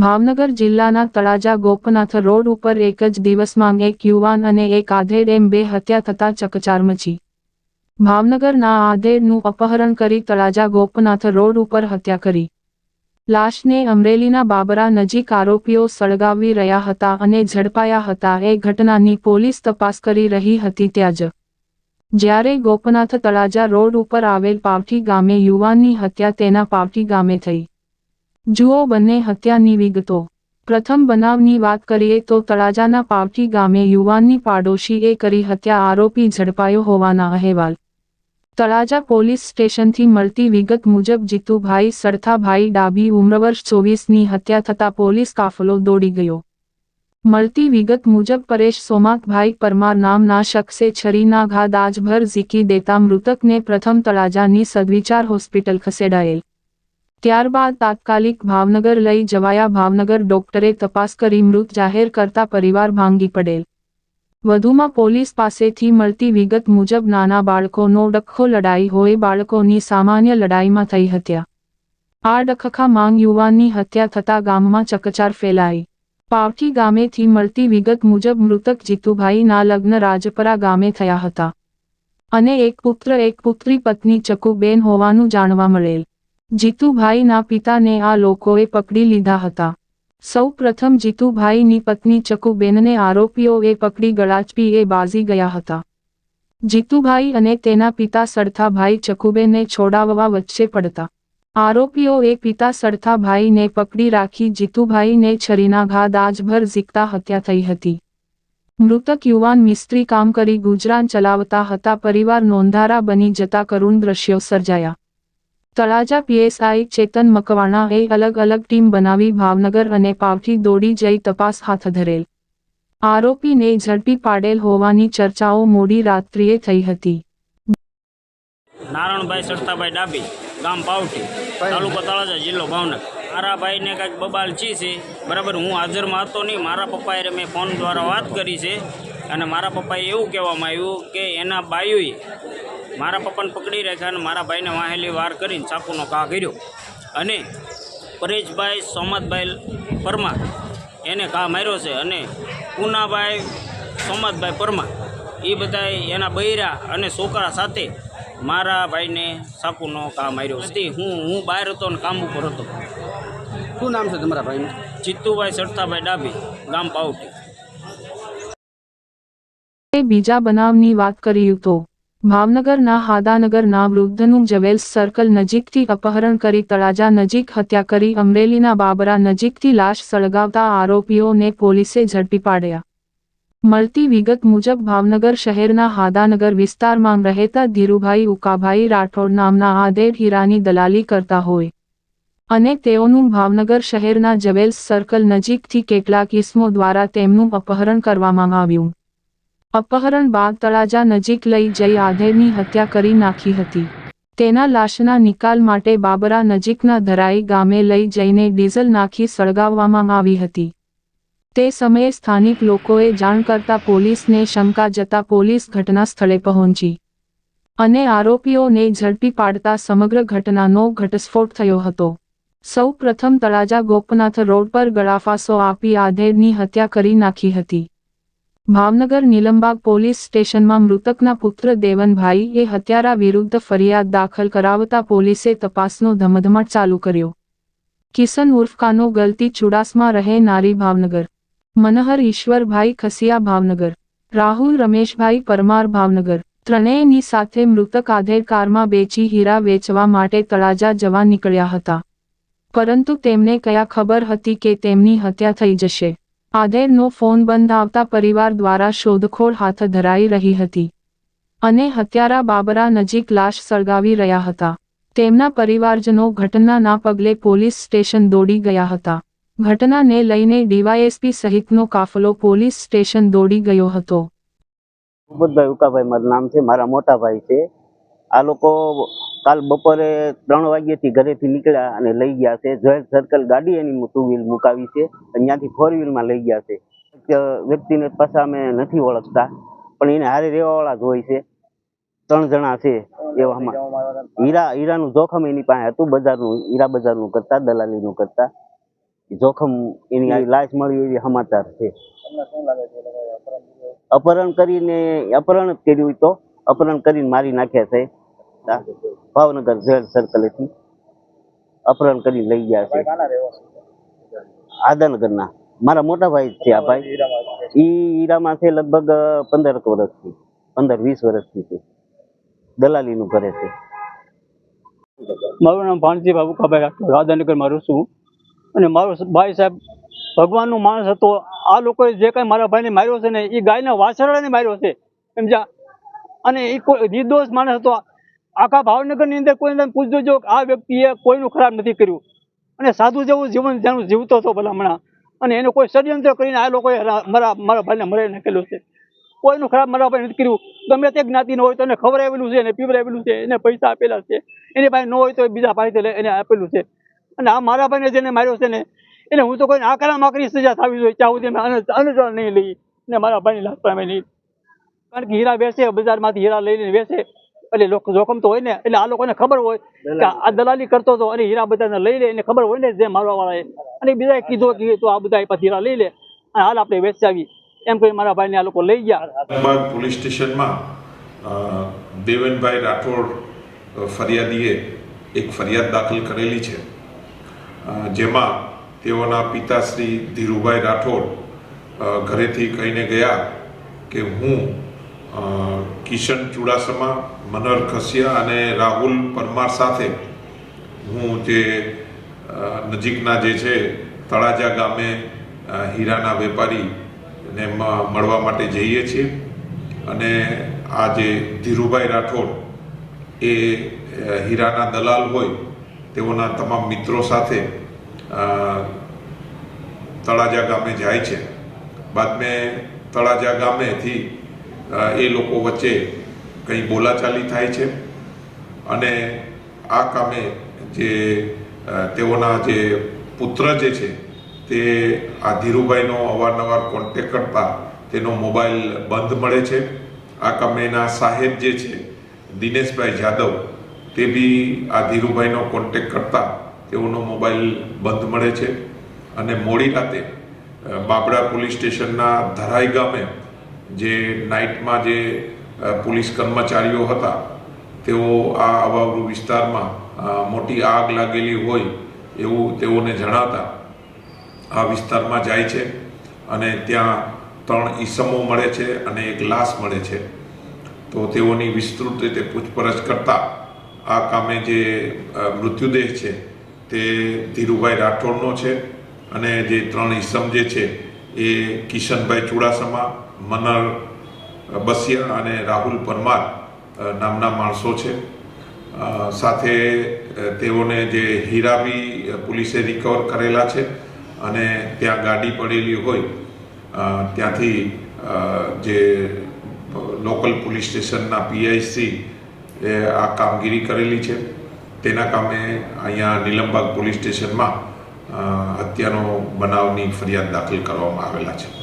ભાવનગર જિલ્લાના તળાજા ગોપનાથ રોડ ઉપર એક જ દિવસમાં એક યુવાન અને એક આધેડ એમ બે હત્યા થતા ચકચાર મચી. ભાવનગરના આધેડનું અપહરણ કરી તળાજા ગોપનાથ રોડ ઉપર હત્યા કરી. લાશને અમરેલીના બાબરા નજીક આરોપીઓ સળગાવી રહ્યા હતા અને ઝડપાયા હતા. એ ઘટનાની પોલીસ તપાસ કરી રહી હતી ત્યાં જ. જ્યારે ગોપનાથ તળાજા રોડ ઉપર આવેલ પાવઠી ગામે યુવાનની હત્યા તેના પાવઠી ગામે થઈ. જુઓ બંને હત્યાની વિગતો. પ્રથમ બનાવની વાત કરીએ તો તળાજાના પાવટી ગામે યુવાનની પાડોશીએ કરી હત્યા આરોપી ઝડપાયો હોવાના અહેવાલ. તળાજા પોલીસ સ્ટેશનથી મળતી વિગત મુજબ જીતુભાઈ સરથાભાઈ ડાભી ઉમ્રવર્ષ ચોવીસની હત્યા થતા પોલીસ કાફલો દોડી ગયો. મળતી વિગત મુજબ પરેશ સોમાકભાઈ પરમાર નામના શખ્સે છરીના ઘા દાજભર ઝીકી દેતા મૃતકને પ્રથમ તળાજાની સદવિચાર હોસ્પિટલ ખસેડાયેલ. ત્યારબાદ તાત્કાલિક ભાવનગર લઈ જવાયા ભાવનગર ડોક્ટરે તપાસ કરી મૃત જાહેર કરતા પરિવાર ભાંગી પડેલ. વધુમાં પોલીસ પાસેથી મળતી વિગત મુજબ નાના બાળકોનો ડખ્ખો લડાઈ હોય બાળકોની સામાન્ય લડાઈમાં થઈ હત્યા. આ ડખખા માંગ યુવાનની હત્યા થતા ગામમાં ચકચાર ફેલાઈ. પાવઠી ગામેથી મળતી વિગત મુજબ મૃતક જીતુભાઈના લગ્ન રાજપરા ગામે થયા હતા. અને એક પુત્ર, એક પુત્રી પત્ની ચકુબેન હોવાનું જાણવા મળેલ. જીતુભાઈના પિતાને આ લોકોએ પકડી લીધા હતા. સૌ પ્રથમ જીતુભાઈની પત્ની ચકુબેનને આરોપીઓએ પકડી ગળાચપી એ બાજી ગયા હતા. જીતુભાઈ અને તેના પિતા સરથાભાઈ ચકુબેનને છોડાવવા વચ્ચે પડતા. આરોપીઓએ પિતા સરથાભાઈને પકડી રાખી જીતુભાઈને છરીના ઘા દાજભર ઝીકતા હત્યા થઈ હતી. મૃતક યુવાન મિસ્ત્રી કામ કરી ગુજરાન ચલાવતા હતા, પરિવાર નોંધારા બની જતા કરુણ દ્રશ્યો સર્જાયા. તળાજા પીએસઆઈ ચેતન મકવાણાએ અલગ અલગ ટીમ બનાવી ભાવનગર અને પાવથી દોડી જઈ તપાસ હાથ ધરેલ. આરોપીને ઝડપી પાડેલ હોવાની ચર્ચાઓ મોડી રાત્રિએ થઈ હતી. નારણભાઈ સરતાભાઈ ડાબી ગામ પાવઠી, તાલુકો તળાજા, જિલ્લો ભાવનગર. મારા ભાઈને કાંઈક બબાલ ચી છે? બરાબર, હું હાજરમાં હતો નહીં. મારા પપ્પાએ મેં ફોન દ્વારા વાત કરી છે. અને મારા પપ્પાએ એવું કહેવામાં આવ્યું કે એના બાયુએ મારા પપ્પાને પકડી રાખ્યા અને મારા ભાઈને વાહેલી વાર કરીને ચાકુનો ઘા કર્યો. અને પરેશભાઈ સોમતભાઈ પરમાર એને ઘા માર્યો છે અને પૂનાભાઈ સોમતભાઈ પરમાર એ બધાએ એના બૈરા અને છોકરા સાથે મારા ભાઈને ચાકુનો ઘા માર્યો છે. હું હું બહાર હતો અને કામ ઉપર હતો. શું નામ છે તમારા ભાઈનું? ચિત્તુભાઈ સરતાભાઈ ડાબી ગામ પાવટી બીજા બનાવની વાત કરી તો ભાવનગરના હાદાનગરના વૃદ્ધનું જવેલ્સ સર્કલ નજીકથી અપહરણ કરી તળાજા નજીક હત્યા કરી અમરેલીના બાબરા નજીકથી લાશ સળગાવતા આરોપીઓને પોલીસે ઝડપી પાડ્યા. મળતી વિગત મુજબ ભાવનગર શહેરના હાદાનગર વિસ્તારમાં રહેતા ધીરુભાઈ ઉકાભાઈ રાઠોડ નામના આદેડ હીરાની દલાલી કરતા હોય. અને તેઓનું ભાવનગર શહેરના જવેલ્સ સર્કલ નજીકથી કેટલાક ઇસમો દ્વારા તેમનું અપહરણ કરવામાં આવ્યું. અપહરણ બાદ તળાજા નજીક લઈ જઈ આધેરની હત્યા કરી નાખી હતી. તેના લાશના નિકાલ માટે બાબરા નજીકના ધરાઈ ગામે લઈ જઈને ડીઝલ નાખી સળગાવવામાં આવી હતી. તે સમયે સ્થાનિક લોકોએ જાણ કરતા પોલીસને શંકા જતા પોલીસ ઘટના સ્થળે પહોંચી અને આરોપીઓને ઝડપી પાડતા સમગ્ર ઘટનાનો ઘટસ્ફોટ થયો હતો. સૌ પ્રથમ તળાજા ગોપનાથ રોડ પર ગળાફાસો આપી આધેરની હત્યા કરી નાખી હતી. ભાવનગર નીલમબાગ પોલીસ સ્ટેશનમાં મૃતકના પુત્ર દેવનભાઈ એ હત્યારા વિરુદ્ધ ફરિયાદ દાખલ કરાવતા પોલીસે તપાસનો ધમધમાટ ચાલુ કર્યો. કિશન ઉર્ફકાનો ગલતી ચુડાસમાં રહે નારી ભાવનગર. મનહર ઈશ્વરભાઈ ખસિયા ભાવનગર. રાહુલ રમેશભાઈ પરમાર ભાવનગર. ત્રણેયની સાથે મૃતક આધેર કારમાં બેચી હીરા વેચવા માટે તળાજા જવા નીકળ્યા હતા. પરંતુ તેમને કયા ખબર હતી કે તેમની હત્યા થઈ જશે? આધેડનો ફોન બંધ આવતા પરિવાર દ્વારા શોધખોળ હાથ ધરાઈ રહી હતી. અને હત્યારા બાબરા નજીક લાશ સળગાવી રહ્યા હતા. તેમના પરિવારજનો ઘટનાના પગલે પોલીસ સ્ટેશન દોડી ગયા હતા. ઘટનાને લઈને ડીવાયએસપી સહિતનો કાફલો પોલીસ સ્ટેશન દોડી ગયો હતો. મારું નામ છે. મારા મોટા ભાઈ છે. આ લોકો કાલ બપોરે ત્રણ વાગ્યાથી ઘરેથી નીકળ્યા અને લઈ ગયા છે. જોઈન્ટ સર્કલ ગાડી એની ટુ વ્હીલ મુકાવી છે ત્યાંથી ફોર વ્હીલમાં લઈ ગયા છે. વ્યક્તિને પાછા અમે નથી ઓળખતા, પણ એને હારે રહેવાવાળા જ હોય છે. ત્રણ જણા છે એવામાં. હીરા, હીરાનું જોખમ એની પાસે હતું, બજારનું, હીરા બજારનું કરતા, દલાલીનું કરતા. જોખમ એની લાશ મળી એવી સમાચાર છે. અપહરણ કરીને, અપહરણ કર્યું તો અપહરણ કરીને મારી નાખ્યા છે. ભાવનગર સર્કલ સર્કલેથી અપહરણ કરી લઈ ગયા છે. આદનગરના. મારા મોટા ભાઈ છે આ ભાઈ. ઈ હીરામાં છે લગભગ પંદર વર્ષથી પંદર વીસ વર્ષથી છે. દલાલીનું કરે છે. મારું નામ ભાણજી બાબુકાભાઈ રાધાનગર રહું છું. અને મારો ભાઈ સાહેબ, ભગવાનનો માણસ હતો. આ લોકોએ જે કાંઈ મારા ભાઈને માર્યો છે ને એ ગાયના વાછરડાને માર્યો છે. સમજ્યા અને એ કોઈ નિર્દોષ માણસ હતો. આખા ભાવનગરની અંદર કોઈને તમે પૂછજો જો આ વ્યક્તિએ કોઈનું ખરાબ નથી કર્યું. અને સાધુ જેવું જીવન જેનું જીવતો હતો ભલામણા અને એનું કોઈ ષડયંત્ર કરીને આ લોકોએ મારા મારા ભાઈને મરાઈ નાખેલો છે. કોઈનું ખરાબ મારા ભાઈ નથી કર્યું. ગમે તે જ્ઞાતિનો હોય તો એને ખવડાવેલું છે, એને પીવડાવેલું છે, એને પૈસા આપેલા છે. એની પાસે ન હોય તો બીજા ભાઈ એને આપેલું છે. અને આ મારા ભાઈને જેને માર્યો છે ને, એને હું તો કોઈ આકરા માકરી સજા થવી જોઈએ. ત્યાં સુધી અમે નહીં લઈ. ને મારા ભાઈની લાશ નહીં કારણ કે હીરા વેચે બજારમાંથી હીરા લઈને વેચે એટલે લોકો જોખમ તો હોય ને એટલે આ લોકોને ખબર હોય કે આ દલાલી કરતો હતો અને હીરા બધાને લઈ લે એને ખબર હોય ને જે મારવા વાળા અને બીજાએ કીધું કે તો આ બધા પાછી હીરા લઈ લે. અને હાલ આપણે વેચાવી. એમ કહી મારા ભાઈને આ લોકો લઈ ગયા. પોલીસ સ્ટેશનમાં દેવેનભાઈ રાઠોડ ફરિયાદીએ એક ફરિયાદ દાખલ કરેલી છે. જેમાં તેઓના પિતાશ્રી ધીરુભાઈ રાઠોડ ઘરેથી કહીને ગયા કે હું કિશન ચુડાસમા, મનર ખસિયા અને રાહુલ પરમાર સાથે હું જે નજીકના જે છે, તળાજા ગામે હીરાના વેપારીને મળવા માટે જઈએ છીએ. અને આ જે ધીરુભાઈ રાઠોડ એ હીરાના દલાલ હોય, તેઓના તમામ મિત્રો સાથે તળાજા ગામે જાય છે. બાદ મેં તળાજા ગામેથી એ લોકો વચ્ચે કંઈ બોલાચાલી થાય છે. અને આ કામે જે તેઓના જે પુત્ર જે છે, તે આ ધીરુભાઈનો અવારનવાર કોન્ટેક કરતા તેનો મોબાઈલ બંધ મળે છે. આ કામેના સાહેબ જે છે, દિનેશભાઈ જાદવ, તે બી આ ધીરુભાઈનો કોન્ટેક કરતા તેઓનો મોબાઈલ બંધ મળે છે. અને મોડી રાતે બાબડા પોલીસ સ્ટેશનના ધરાઈ ગામે જે નાઇટમાં જે પોલીસ કર્મચારીઓ હતા, તેઓ આ અવાવરૂ વિસ્તારમાં મોટી આગ લાગેલી હોય એવું તેઓને જણાતા આ વિસ્તારમાં જાય છે અને ત્યાં ત્રણ ઈસમો મળે છે અને એક લાશ મળે છે. તો તેઓની વિસ્તૃત રીતે પૂછપરછ કરતા આ કામે જે મૃત્યુદેહ છે તે ધીરુભાઈ રાઠોડનો છે અને જે ત્રણ ઈસમ જે છે એ કિશનભાઈ ચુડાસમા, મનર બસિયા અને રાહુલ પરમાર નામના માણસો છે. સાથે તેઓને જે હીરા બી પોલીસે રિકવર કરેલા છે અને ત્યાં ગાડી પડેલી હોય ત્યાંથી જે લોકલ પોલીસ સ્ટેશનના પીઆઈસી એ આ કામગીરી કરેલી છે. તેના કામે અહીંયા નીલમબાગ પોલીસ સ્ટેશનમાં હત્યાનો બનાવની ફરિયાદ દાખલ કરવામાં આવેલા છે.